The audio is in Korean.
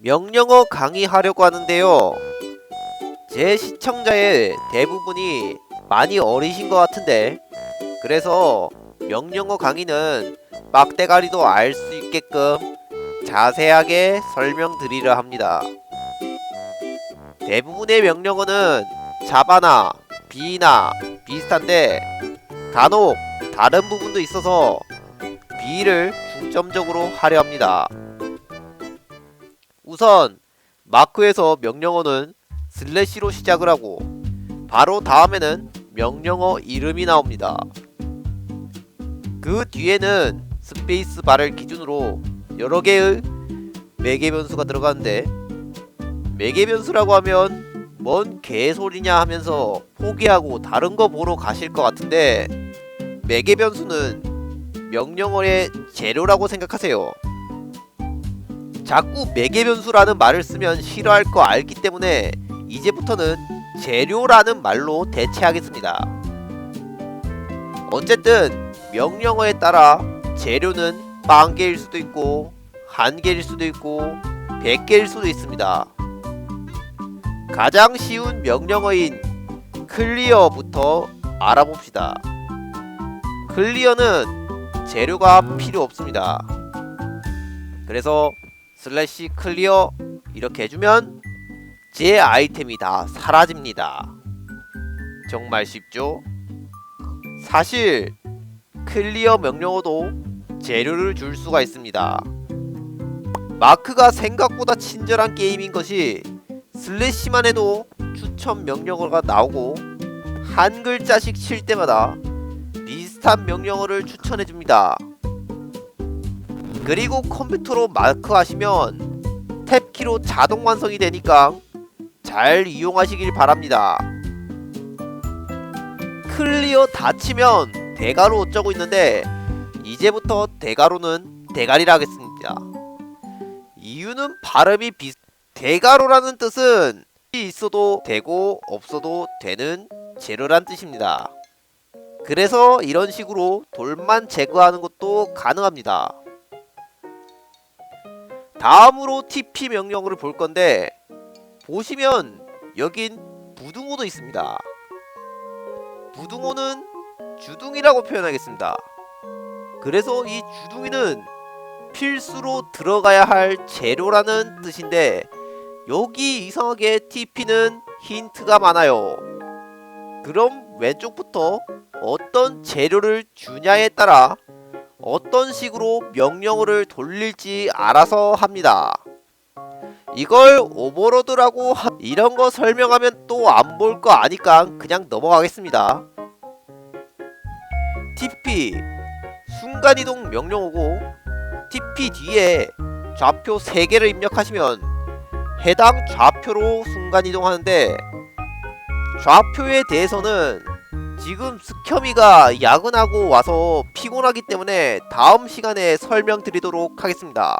명령어 강의하려고 하는데요. 제 시청자의 대부분이 많이 어리신 것 같은데, 그래서 명령어 강의는 막대가리도 알 수 있게끔 자세하게 설명드리려 합니다. 대부분의 명령어는 자바나 비나 비슷한데 간혹 다른 부분도 있어서 비를 중점적으로 하려 합니다. 우선 마크에서 명령어는 슬래시로 시작을 하고 바로 다음에는 명령어 이름이 나옵니다. 그 뒤에는 스페이스 바를 기준으로 여러 개의 매개 변수가 들어가는데 매개 변수라고 하면 뭔 개소리냐 하면서 포기하고 다른 거 보러 가실 것 같은데 매개 변수는 명령어의 재료라고 생각하세요. 자꾸 매개 변수라는 말을 쓰면 싫어할 거 알기 때문에 이제부터는 재료라는 말로 대체하겠습니다. 어쨌든 명령어에 따라 재료는 만 개일 수도 있고 한 개일 수도 있고 백 개일 수도 있습니다. 가장 쉬운 명령어인 클리어부터 알아봅시다. 클리어는 재료가 필요 없습니다. 그래서 슬래시 클리어 이렇게 해주면 제 아이템이 다 사라집니다. 정말 쉽죠? 사실 클리어 명령어도 재료를 줄 수가 있습니다. 마크가 생각보다 친절한 게임인 것이 슬래시만 해도 추천 명령어가 나오고 한 글자씩 칠 때마다 비슷한 명령어를 추천해 줍니다. 그리고 컴퓨터로 마크하시면 탭키로 자동 완성이 되니까 잘 이용하시길 바랍니다. 클리어 다 치면 대가로 어쩌고 있는데 이제부터 대가로는 대가리라 하겠습니다. 이유는 발음이 비 대가로라는 뜻은 있어도 되고 없어도 되는 재료란 뜻입니다. 그래서 이런 식으로 돌만 제거하는 것도 가능합니다. 다음으로 TP 명령어를 볼 건데 보시면 여긴 부등호도 있습니다. 부등호는 주둥이라고 표현하겠습니다. 그래서 이 주둥이는 필수로 들어가야 할 재료라는 뜻인데 여기 이상하게 TP는 힌트가 많아요. 그럼 왼쪽부터 어떤 재료를 주냐에 따라 어떤 식으로 명령어를 돌릴지 알아서 합니다. 이걸 오버로드라고 하... 이런 거 설명하면 또 안 볼 거 아니까 그냥 넘어가겠습니다. TP 순간이동 명령어고 TP 뒤에 좌표 3개를 입력하시면 해당 좌표로 순간이동하는데 좌표에 대해서는 지금 스켜미가 야근하고 와서 피곤하기 때문에 다음 시간에 설명드리도록 하겠습니다.